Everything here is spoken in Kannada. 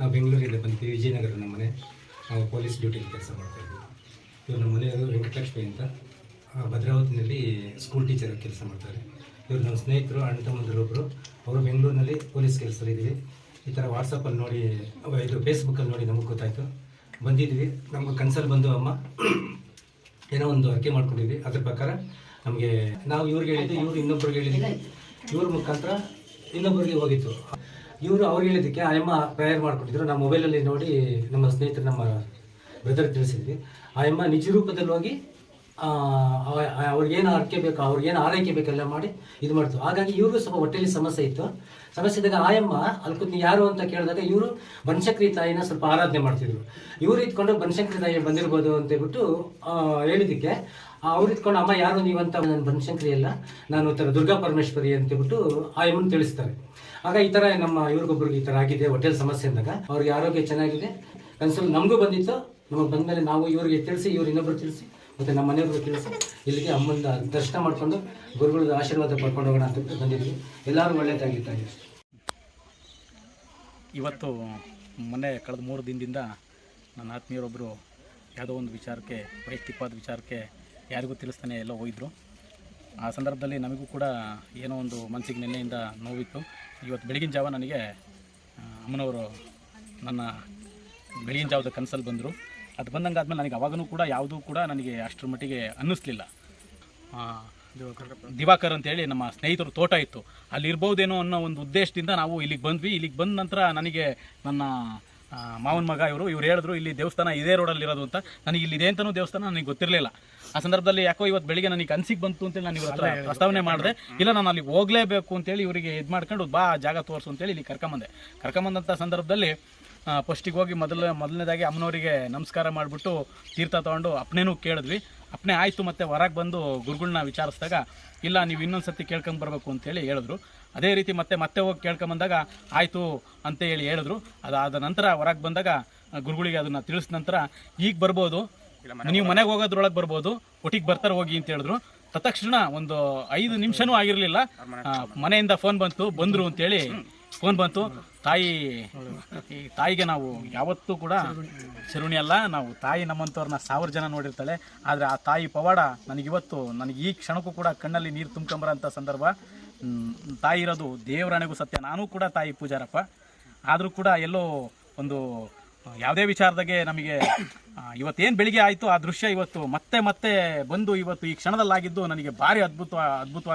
ನಾವು ಬೆಂಗಳೂರಿಂದ ಬಂದ್ವಿ ವಿಜಯನಗರ ನಮ್ಮ ಮನೆ. ನಾವು ಪೊಲೀಸ್ ಡ್ಯೂಟಿಯಲ್ಲಿ ಕೆಲಸ ಮಾಡ್ತಾ ಇವರು ನಮ್ಮ ಮನೆಯವರು ವೆಂಕಟಲಕ್ಷ್ಮಿ ಅಂತ. ಭದ್ರಾವತಿನಲ್ಲಿ ಸ್ಕೂಲ್ ಟೀಚರ್ ಕೆಲಸ ಮಾಡ್ತಾರೆ. ಇವರು ನಮ್ಮ ಸ್ನೇಹಿತರು, ಅಣ್ಣ ತಮ್ಮಂದರು ಒಬ್ಬರು ಅವರು ಬೆಂಗಳೂರಿನಲ್ಲಿ ಪೊಲೀಸ್ ಕೆಲಸದಲ್ಲಿದ್ದೀವಿ ಈ ಥರ ವಾಟ್ಸಪ್ಪಲ್ಲಿ ನೋಡಿ, ಇದು ಫೇಸ್ಬುಕ್ಕಲ್ಲಿ ನೋಡಿ ನಮಗೆ ಗೊತ್ತಾಯಿತು. ಬಂದಿದ್ವಿ ನಮ್ಮ ಕನ್ಸಲ್ಲಿ ಬಂದು ಅಮ್ಮ ಏನೋ ಒಂದು ಅರ್ಕೆ ಮಾಡ್ಕೊಂಡಿದ್ವಿ ಅದ್ರ ಪ್ರಕಾರ ನಮಗೆ, ನಾವು ಇವ್ರಿಗೆ ಹೇಳಿದ್ವಿ ಇವ್ರು ಇನ್ನೊಬ್ರಿಗೆ ಹೇಳಿದ್ವಿ ಇವ್ರ ಮುಖಾಂತರ ಇನ್ನೊಬ್ಬರಿಗೆ ಹೋಗಿತ್ತು ಇವರು ಅವ್ರು ಹೇಳಿದ್ದಕ್ಕೆ, ಆ, ಅಮ್ಮ ಪ್ರೇಯರ್ ಮಾಡಿಕೊಟ್ಟಿದ್ರು. ನಮ್ಮ ಮೊಬೈಲಲ್ಲಿ ನೋಡಿ ನಮ್ಮ ಸ್ನೇಹಿತರು ನಮ್ಮ ಬ್ರದರ್ ತಿಳಿಸಿದ್ವಿ. ಆ ಅಮ್ಮ ನಿಜ ರೂಪದಲ್ಲಿ ಹೋಗಿ ಅವ್ರಿಗೇನು ಅರ್ಕೆ ಬೇಕು, ಅವ್ರಿಗೇನು ಆರೈಕೆ ಬೇಕೆಲ್ಲ ಮಾಡಿ ಇದು ಮಾಡ್ತು. ಹಾಗಾಗಿ ಇವ್ರಿಗೂ ಸ್ವಲ್ಪ ಹೊಟ್ಟೆಯಲ್ಲಿ ಸಮಸ್ಯೆ ಇತ್ತು. ಸಮಸ್ಯೆ ಇದ್ದಾಗ ಆಯಮ್ಮ ಅಲ್ಲಿ ಕೂತ್ ಯಾರು ಅಂತ ಕೇಳಿದಾಗ ಇವರು ಬನಶಂಕರಿ ತಾಯಿನ ಸ್ವಲ್ಪ ಆರಾಧನೆ ಮಾಡ್ತಿದ್ರು. ಇವ್ರು ಇದ್ಕೊಂಡು ಬನಶಂಕರಿ ತಾಯಿ ಬಂದಿರ್ಬೋದು ಅಂತ ಹೇಳ್ಬಿಟ್ಟು ಹೇಳಿದ್ದಕ್ಕೆ, ಅವ್ರು ಇದ್ಕೊಂಡು, ಅಮ್ಮ ಯಾರು ನೀವಂತ? ನಾನು ಬನಶಂಕರಿ ಅಲ್ಲ, ನಾನು ಒಂಥರ ಥರ ದುರ್ಗಾ ಪರಮೇಶ್ವರಿ ಅಂತ ಹೇಳ್ಬಿಟ್ಟು ಆಯಮ್ಮನ ತಿಳಿಸ್ತಾರೆ. ಆಗ ಈ ಥರ ನಮ್ಮ ಇವ್ರಿಗೊಬ್ರಿಗೆ ಈ ಥರ ಆಗಿದೆ, ಹೊಟ್ಟೆಲ್ ಸಮಸ್ಯೆ ಅಂದಾಗ. ಅವ್ರಿಗೆ ಆರೋಗ್ಯ ಚೆನ್ನಾಗಿದೆ. ಕನ್ಸಲ್ ನಮಗೂ ಬಂದಿತ್ತು. ನಮಗೆ ಬಂದಮೇಲೆ ನಾವು ಇವರಿಗೆ ತಿಳಿಸಿ, ಇವ್ರು ಇನ್ನೊಬ್ರು ತಿಳಿಸಿ ಮತ್ತು ನಮ್ಮ ಮನೆಯವ್ರಿಗೆ ತಿಳಿಸಿ. ಇಲ್ಲಿಗೆ ಅಮ್ಮನ ದರ್ಶನ ಮಾಡಿಕೊಂಡು ಗುರುಗಳ ಆಶೀರ್ವಾದ ಪಡ್ಕೊಂಡು ಹೋಗೋಣ ಅಂತ ಬಂದಿದ್ವಿ ಎಲ್ಲರೂ ಒಳ್ಳೆಯದಾಗಿತ್ತಾಗಿ ಇವತ್ತು ಮೊನ್ನೆ ಕಳೆದ ಮೂರು ದಿನದಿಂದ ನನ್ನ ಆತ್ಮೀಯರೊಬ್ಬರು ಯಾವುದೋ ಒಂದು ವಿಚಾರಕ್ಕೆ, ವೈಯಕ್ತಿಕವಾದ ವಿಚಾರಕ್ಕೆ ಯಾರಿಗೂ ತಿಳಿಸ್ತಾನೆ ಎಲ್ಲ ಹೋಗಿದ್ರು. ಆ ಸಂದರ್ಭದಲ್ಲಿ ನಮಗೂ ಕೂಡ ಏನೋ ಒಂದು ಮನಸ್ಸಿಗೆ ನಿನ್ನೆಯಿಂದ ನೋವಿತ್ತು. ಇವತ್ತು ಬೆಳಗಿನ ಜಾವ ನನಗೆ ಅಮ್ಮನವರು ನನ್ನ ಬೆಳಗಿನ ಜಾವದ ಕನಸಲ್ಲಿ ಬಂದರು. ಅದು ಬಂದಂಗೆ ಆದ್ಮೇಲೆ ನನಗೆ ಅವಾಗನೂ ಕೂಡ ಯಾವುದೂ ಕೂಡ ನನಗೆ ಅಷ್ಟರ ಮಟ್ಟಿಗೆ ಅನ್ನಿಸ್ಲಿಲ್ಲ. ದಿವಾಕರ್ ಅಂತೇಳಿ ನಮ್ಮ ಸ್ನೇಹಿತರು ತೋಟ ಇತ್ತು. ಅಲ್ಲಿ ಇರ್ಬೋದೇನೋ ಅನ್ನೋ ಒಂದು ಉದ್ದೇಶದಿಂದ ನಾವು ಇಲ್ಲಿಗೆ ಬಂದ್ವಿ. ಇಲ್ಲಿಗೆ ಬಂದ ನಂತರ ನನಗೆ ನನ್ನ ಮಾವನ ಮಗ ಇವರು, ಇವ್ರು ಹೇಳಿದ್ರು, ಇಲ್ಲಿ ದೇವಸ್ಥಾನ ಇದೇ ರೋಡಲ್ಲಿರೋದು ಅಂತ. ನನಗೆ ಇಲ್ಲಿ ಇದೆ ಅಂತಲೂ ದೇವಸ್ಥಾನ, ನನಗೆ ಗೊತ್ತಿರಲಿಲ್ಲ. ಆ ಸಂದರ್ಭದಲ್ಲಿ ಯಾಕೋ ಇವತ್ತು ಬೆಳಿಗ್ಗೆ ನನಗೆ ಕನ್ಸಿಗೆ ಬಂತು ಅಂತೇಳಿ ನಾನು ಇವ್ರ ಹತ್ರ ಪ್ರಸ್ತಾವನೆ ಮಾಡಿದೆ. ಇಲ್ಲ ನಾನು ಅಲ್ಲಿಗೆ ಹೋಗಲೇಬೇಕು ಅಂತೇಳಿ ಇವರಿಗೆ ಇದು ಮಾಡ್ಕೊಂಡು ಬಾ ಜಾಗ ತೋರಿಸು ಅಂತೇಳಿ ಇಲ್ಲಿ ಕರ್ಕೊಂಬಂದೆ. ಕರ್ಕೊಂಬಂದಂಥ ಸಂದರ್ಭದಲ್ಲಿ ಫಸ್ಟಿಗೆ ಹೋಗಿ ಮೊದಲ ಮೊದಲನೇದಾಗಿ ಅಮ್ಮನವರಿಗೆ ನಮಸ್ಕಾರ ಮಾಡಿಬಿಟ್ಟು ತೀರ್ಥ ತೊಗೊಂಡು ಅಪ್ನೇನೂ ಕೇಳಿದ್ವಿ. ಅಪ್ಪನೇ ಆಯಿತು ಮತ್ತು ಹೊರಗೆ ಬಂದು ಗುರುಗಳನ್ನ ವಿಚಾರಿಸಿದಾಗ ಇಲ್ಲ ನೀವು ಇನ್ನೊಂದು ಸರ್ತಿ ಕೇಳ್ಕೊಂಡ್ ಬರಬೇಕು ಅಂತೇಳಿ ಹೇಳಿದ್ರು. ಅದೇ ರೀತಿ ಮತ್ತೆ ಮತ್ತೆ ಹೋಗಿ ಕೇಳ್ಕೊಂಬಂದಾಗ ಆಯಿತು ಅಂತ ಹೇಳಿ ಹೇಳಿದ್ರು. ಅದಾದ ನಂತರ ಹೊರಗೆ ಬಂದಾಗ ಗುರುಗಳಿಗೆ ಅದನ್ನು ತಿಳಿಸಿದ ನಂತರ ಈಗ ಬರ್ಬೋದು. ನೀವು ಮನೆಗೆ ಹೋಗೋದ್ರೊಳಗೆ ಬರ್ಬೋದು ಒಟ್ಟಿಗೆ ಬರ್ತಾರೆ ಹೋಗಿ ಅಂತ ಹೇಳಿದ್ರು. ತತ್ಕ್ಷಣ ಒಂದು ಐದು ನಿಮಿಷನೂ ಆಗಿರಲಿಲ್ಲ. ಮನೆಯಿಂದ ಫೋನ್ ಬಂತು ಬಂದರು ಅಂತೇಳಿ ಫೋನ್ ಬಂತು. ತಾಯಿ ತಾಯಿಗೆ ನಾವು ಯಾವತ್ತೂ ಕೂಡ ಶರುಣಿ ಅಲ್ಲ ನಾವು ತಾಯಿ ನಮ್ಮಂಥವ್ರನ್ನ ಸಾವಿರ ಜನ ನೋಡಿರ್ತಾಳೆ. ಆದರೆ ಆ ತಾಯಿ ಪವಾಡ ನನಗಿವತ್ತು ನನಗೆ ಈ ಕ್ಷಣಕ್ಕೂ ಕೂಡ ಕಣ್ಣಲ್ಲಿ ನೀರು ತುಂಬ್ಕೊಂಬರೋಂಥ ಸಂದರ್ಭ. ತಾಯಿ ಇರೋದು ದೇವರಾಣೆಗೂ ಸತ್ಯ. ನಾನು ಕೂಡ ತಾಯಿ ಪೂಜಾರಪ್ಪ. ಆದರೂ ಕೂಡ ಎಲ್ಲೋ ಒಂದು ಯಾವುದೇ ವಿಚಾರದಾಗೆ ನಮಗೆ ಇವತ್ತೇನು ಬೆಳಿಗ್ಗೆ ಆಯಿತು, ಆ ದೃಶ್ಯ ಇವತ್ತು ಮತ್ತೆ ಮತ್ತೆ ಬಂದು ಇವತ್ತು ಈ ಕ್ಷಣದಲ್ಲಾಗಿದ್ದು ನನಗೆ ಭಾರಿ ಅದ್ಭುತ ಅದ್ಭುತ